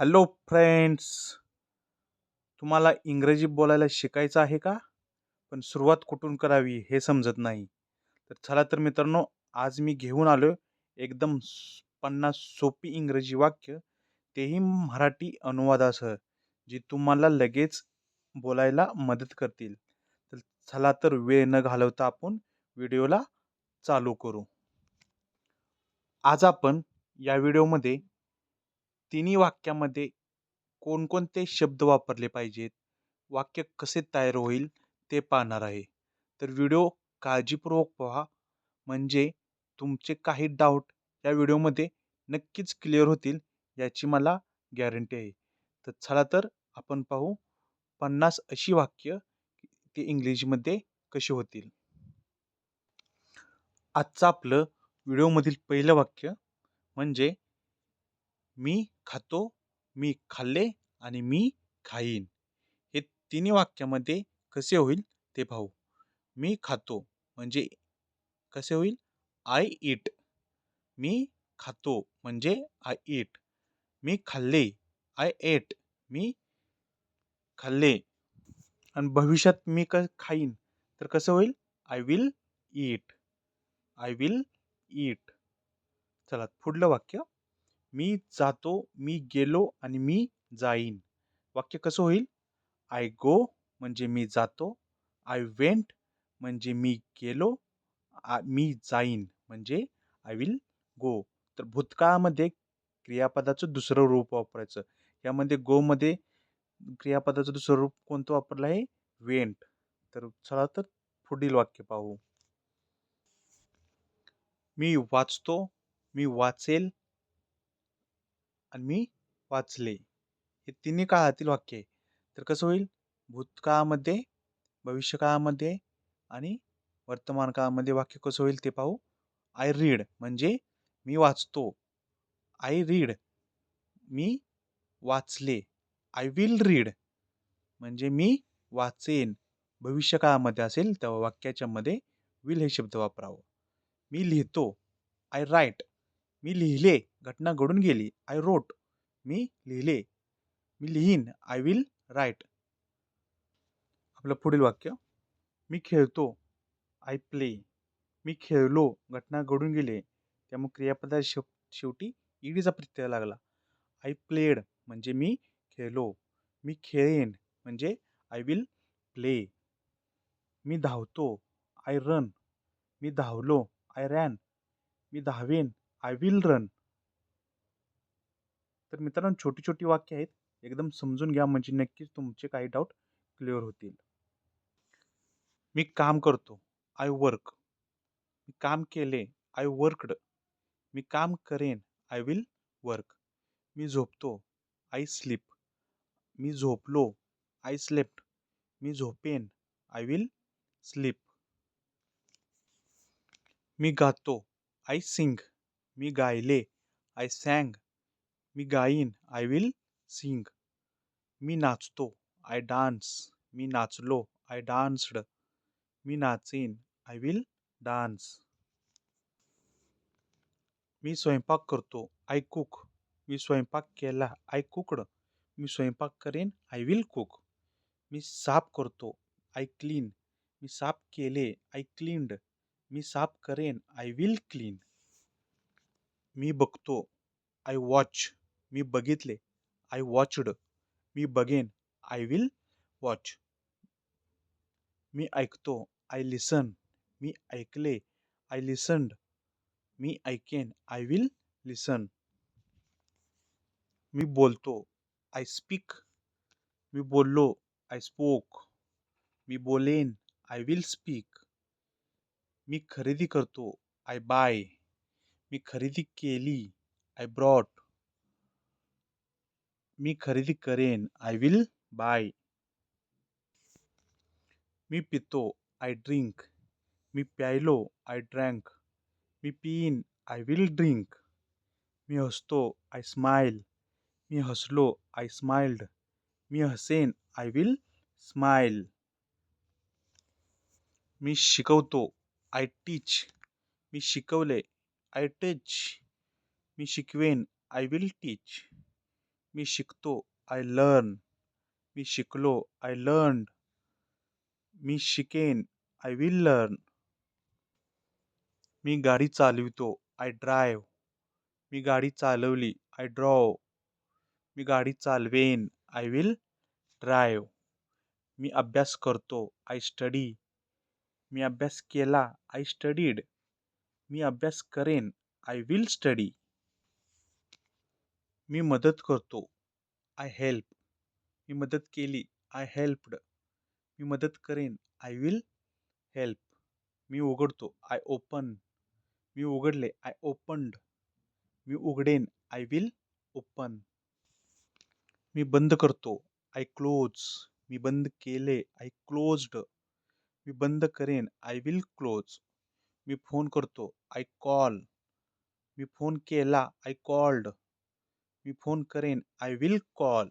Hello friends तुम्हाला इंग्रजी बोलायला शिकायचं आहे का? पण सुरुवात कुठून करावी हे समजत नाही. तर चला तर मित्रांनो आज मी घेऊन आलो एकदम पन्नास सोपी इंग्रजी वाक्य तेही मराठी अनुवादासह जी तुम्हाला लगेच बोलायला मदत करतील. तर चला तर वेळ न घालवता आपण व्हिडिओला चालू करू. आज आपण या व्हिडिओमध्ये तिन्ही वाक्यामध्ये कोणकोणते शब्द वापरले पाहिजेत? वाक्य कसे तयार होईल ते पाहणार आहे. तर व्हिडिओ काळजीपूर्वक पहा. म्हणजे तुमचे काही डाऊट या व्हिडिओमध्ये नक्कीच क्लिअर होतील याची मला गॅरंटी आहे. तर चला तर आपण पाहू पन्नास अशी वाक्य ते इंग्लिशमध्ये कशी होतील. आजचं आपलं व्हिडिओमधील पहिलं वाक्य म्हणजे मी खातो मी खाल्ले आणि मी खाईन. हे तिन्ही वाक्यामध्ये कसे होईल ते पाहू. मी खातो म्हणजे कसे होईल? आय इट मी खातो म्हणजे आय इट मी खाल्ले आय एट मी खाल्ले. आणि भविष्यात मी क खाईन. तर कसं होईल? I will eat I will eat चला पुढलं वाक्य. मी जातो मी गेलो आणि मी जाईन. वाक्य कसं होईल? आय गो म्हणजे मी जातो. आय वेंट म्हणजे मी गेलो. आ- मी जाईन म्हणजे आय विल गो तर भूतकाळामध्ये क्रियापदाचं दुसरं रूप वापरायचं. यामध्ये गोमध्ये क्रियापदाचं दुसरं रूप कोणतं वापरलं आहे? वेंट तर चला तर पुढील वाक्य पाहू. मी वाचतो मी वाचेल आणि मी वाचले. हे तिन्ही काळातील वाक्य आहे. तर कसं होईल? भूतकाळामध्ये भविष्यकाळामध्ये आणि वर्तमान काळामध्ये वाक्य कसं होईल ते पाहू. आय रीड म्हणजे मी वाचतो. आय रीड मी वाचले. आय विल रीड म्हणजे मी वाचेन. भविष्यकाळामध्ये असेल तेव्हा वाक्याच्या मध्ये विल हे शब्द वापरावं. मी लिहितो. आय राईट मी लिहिले. घटना घडून गेली. आय रोट मी लिहिले. मी लिहीन. आय विल राईट आपलं पुढील वाक्य. मी खेळतो. आय प्ले मी खेळलो. घटना घडून गेले. त्यामुळे क्रियापदा शेव शेवटी ईडीचा प्रत्यय लागला. आय प्लेड म्हणजे मी खेळलो. मी खेळेन म्हणजे आय विल प्ले मी धावतो. आय रन मी धावलो. आय रॅन मी धावेन. आय विल रन तर मित्रांनो छोटी छोटी वाक्य आहेत. एकदम समजून घ्या म्हणजे नक्कीच तुमचे काही डाऊट क्लिअर होतील. मी काम करतो. आय वर्क मी काम केले. आय वर्कड मी काम करेन. आय विल वर्क मी झोपतो. आय स्लीप मी झोपलो. आय स्लेप्ट मी झोपेन. आय विल स्लीप मी गातो. आय सिंग मी गायले. आय सॅंग मी गाईन आय विल सिंग मी नाचतो आय डान्स मी नाचलो आय डान्स्ड मी नाचेन आय विल डान्स मी स्वयंपाक करतो आय कुक मी स्वयंपाक केला आय कुकड मी स्वयंपाक करेन आय विल कुक मी साफ करतो आय क्लीन मी साफ केले आय क्लीन्ड मी साफ करेन आय विल क्लीन मी बघतो आय वॉच मी बघितले आय वॉचड मी बघेन आय विल वॉच मी ऐकतो आय लिसन मी ऐकले आय लिसन्ड मी ऐकेन आय विल लिसन मी बोलतो आय स्पीक मी बोललो आय स्पोक मी बोलेन आय विल स्पीक मी खरेदी करतो आय बाय मी खरेदी केली आय ब्रॉट मी खरेदी करेन. आय विल बाय मी पितो. आय ड्रिंक मी प्यायलो. आय ड्रँक मी पिईन. आय विल ड्रिंक मी हसतो. आय स्माईल मी हसलो. आय स्माइल्ड मी हसेन. आय विल स्माईल मी शिकवतो. आय टीच मी शिकवले. आय टीच मी शिकवेन. आय विल टीच मी शिकतो आय लर्न मी शिकलो आय लर्न मी शिकेन आय विल लर्न मी गाडी चालवितो आय ड्रायव्ह मी गाडी चालवली आय ड्रॉव मी गाडी चालवेन आय विल ड्रायव्ह मी अभ्यास करतो आय स्टडी मी अभ्यास केला आय स्टडीड मी अभ्यास करेन आय विल स्टडी मी मदत करतो. आय हेल्प मी मदत केली. आय हेल्प्ड मी मदत करेन. आय विल हेल्प मी उघडतो. आय ओपन मी उघडले. आय ओपन्ड मी उघडेन. आय विल ओपन मी बंद करतो. आय क्लोज मी बंद केले. आय क्लोज्ड मी बंद करेन. आय विल क्लोज मी फोन करतो. आय कॉल मी फोन केला. आय कॉल्ड मी फोन करेन आय विल कॉल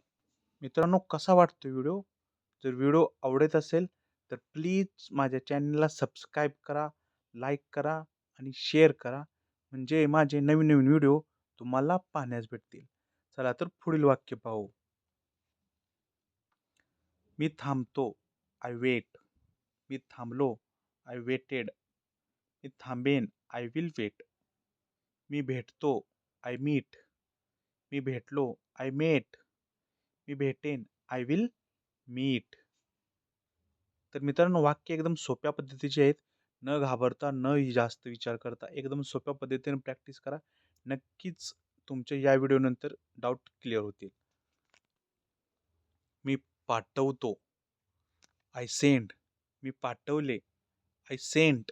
मित्रांनो कसा वाटतो व्हिडिओ? जर व्हिडिओ आवडत असेल तर प्लीज माझ्या चॅनलला सबस्क्राईब करा लाईक करा आणि शेअर करा. म्हणजे माझे नवीन नवीन व्हिडिओ तुम्हाला पाहण्यास भेटतील. चला तर पुढील वाक्य पाहू. मी थांबतो आय वेट मी थांबलो आय वेटेड मी थांबेन आय विल वेट मी भेटतो आय मीट मी भेटलो आय मेट मी भेटेन आय विल मीट तर मित्रांनो वाक्य एकदम सोप्या पद्धतीचे आहेत. न घाबरता न जास्त विचार करता एकदम सोप्या पद्धतीने प्रॅक्टिस करा. नक्कीच तुमच्या या व्हिडिओनंतर डाऊट क्लिअर होतील. मी पाठवतो. आय सेंड मी पाठवले. आय सेंट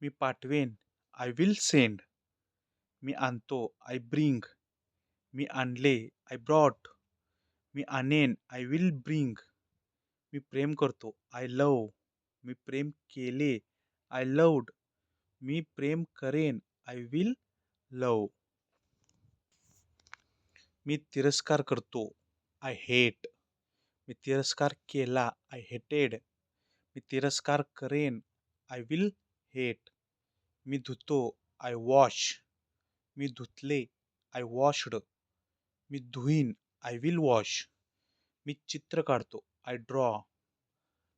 मी पाठवेन. आय विल सेंड मी आणतो. आय ब्रिंग मी आणले आय ब्रॉट मी आणेन आय विल ब्रिंग मी प्रेम करतो आय लव मी प्रेम केले आय लवड मी प्रेम करेन आय विल लव मी तिरस्कार करतो आय हेट मी तिरस्कार केला आय हेटेड मी तिरस्कार करेन आय विल हेट मी धुतो आय वॉश मी धुतले आय वॉशड मी धुईन आय विल वॉश मी चित्र काढतो. आय ड्रॉ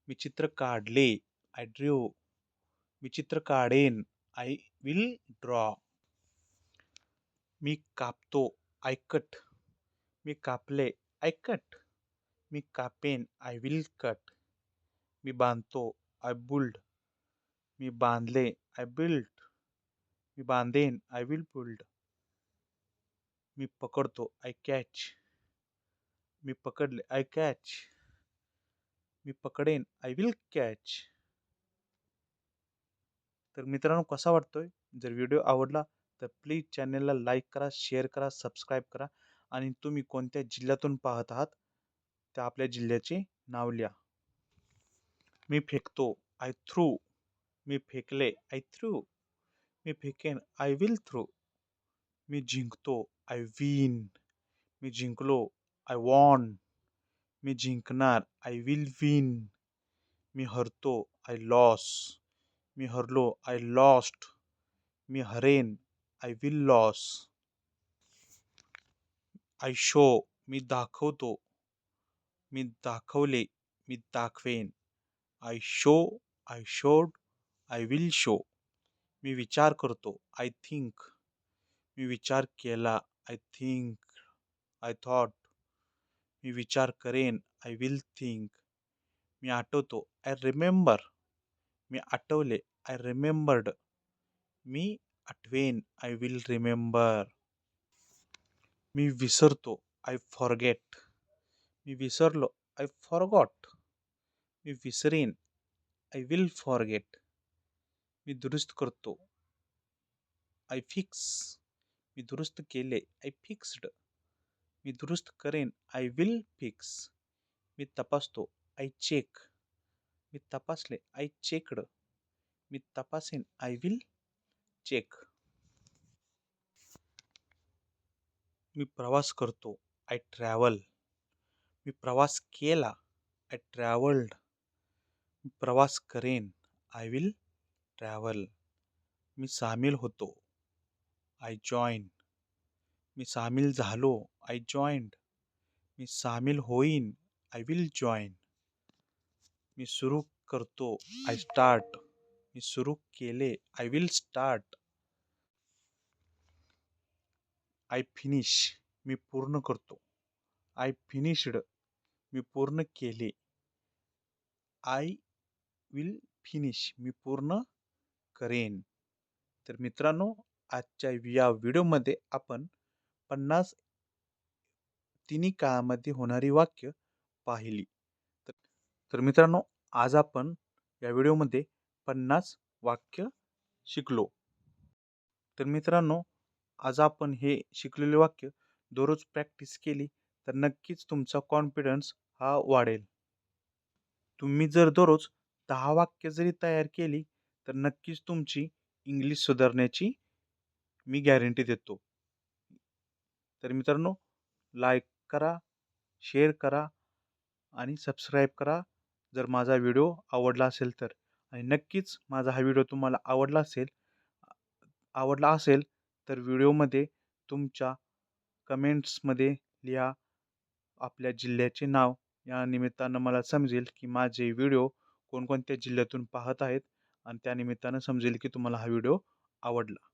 मी चित्र काढले. आय ड्र्यू मी चित्र काढेन. आय विल ड्रॉ मी कापतो. आय कट मी कापले. आय कट मी कापेन. आय विल कट मी बांधतो. आय बुल्ड मी बांधले. आय बिल्ड मी बांधेन. आय विल बुल्ड मी पकडतो. आय कॅच मी पकडले. आय कॅच मी पकडेन. आय विल कॅच तर मित्रांनो कसा वाटतोय? जर व्हिडिओ आवडला तर प्लीज चॅनलला लाईक करा शेअर करा सबस्क्राईब करा आणि तुम्ही कोणत्या जिल्ह्यातून पाहत आहात त्या आपल्या जिल्ह्याचे नाव लिहा. मी फेकतो. आय थ्रू मी फेकले. आय थ्रू मी फेकेन. आय विल थ्रू मी जिंकतो. आय विन मी जिंकलो आय वॉन मी जिंकणार आय विल विन मी हरतो आय लॉस मी हरलो आय लॉस्ट मी हरेन I will lose I show मी दाखवतो मी दाखवले मी दाखवेन I show I showed I will show मी विचार करतो आय थिंक मी विचार केला आय थिंक आय थॉट मी विचार करेन आय विल थिंक मी आठवतो आय रिमेंबर मी आठवले आय रिमेंबर्ड मी आठवेन आय विल रिमेंबर मी विसरतो आय फॉरगेट मी विसरलो आय फॉरगॉट मी विसरेन आय विल फॉरगेट मी दुरुस्त करतो आय फिक्स मी दुरुस्त केले आय फिक्स्ड मी दुरुस्त करेन आय विल फिक्स मी तपासतो आय चेक मी तपासले आय चेकड मी तपासेन आय विल चेक मी प्रवास करतो आय ट्रॅव्हल मी प्रवास केला आय ट्रॅव्हल्ड मी प्रवास करेन आय विल ट्रॅव्हल मी सामील होतो आय जॉईन. मी सामील झालो आय जॉईंड. मी सामील होईन आय विल जॉईन. मी सुरू करतो आय स्टार्ट. मी सुरू केले I will start. I finish मी पूर्ण करतो. आय फिनिश्ड मी पूर्ण केले. आय विल फिनिश मी पूर्ण करेन. तर मित्रांनो आजच्या या व्हिडिओमध्ये आपण पन्नास तिन्ही काळामध्ये होणारी वाक्य पाहिली. तर तर मित्रांनो आज आपण या व्हिडिओमध्ये पन्नास वाक्य शिकलो. तर मित्रांनो आज आपण हे शिकलेले वाक्य दररोज प्रॅक्टिस केली तर नक्कीच तुमचा कॉन्फिडन्स हा वाढेल. तुम्ही जर दररोज दहा वाक्य जरी तयार केली तर नक्कीच तुमची इंग्लिश सुधारण्याची मी गॅरंटी देतो. तर मित्रांनो लाईक करा शेअर करा आणि सबस्क्राईब करा. जर माझा व्हिडिओ आवडला असेल तर. आणि नक्कीच माझा हा व्हिडिओ तुम्हाला आवडला असेल आवडला असेल तर व्हिडिओमध्ये तुमच्या कमेंट्समध्ये लिहा आपल्या जिल्ह्याचे नाव. या निमित्तानं मला समजेल की माझे व्हिडिओ कोणकोणत्या जिल्ह्यातून पाहत आहेत. आणि त्या निमित्तानं समजेल की तुम्हाला हा व्हिडिओ आवडला.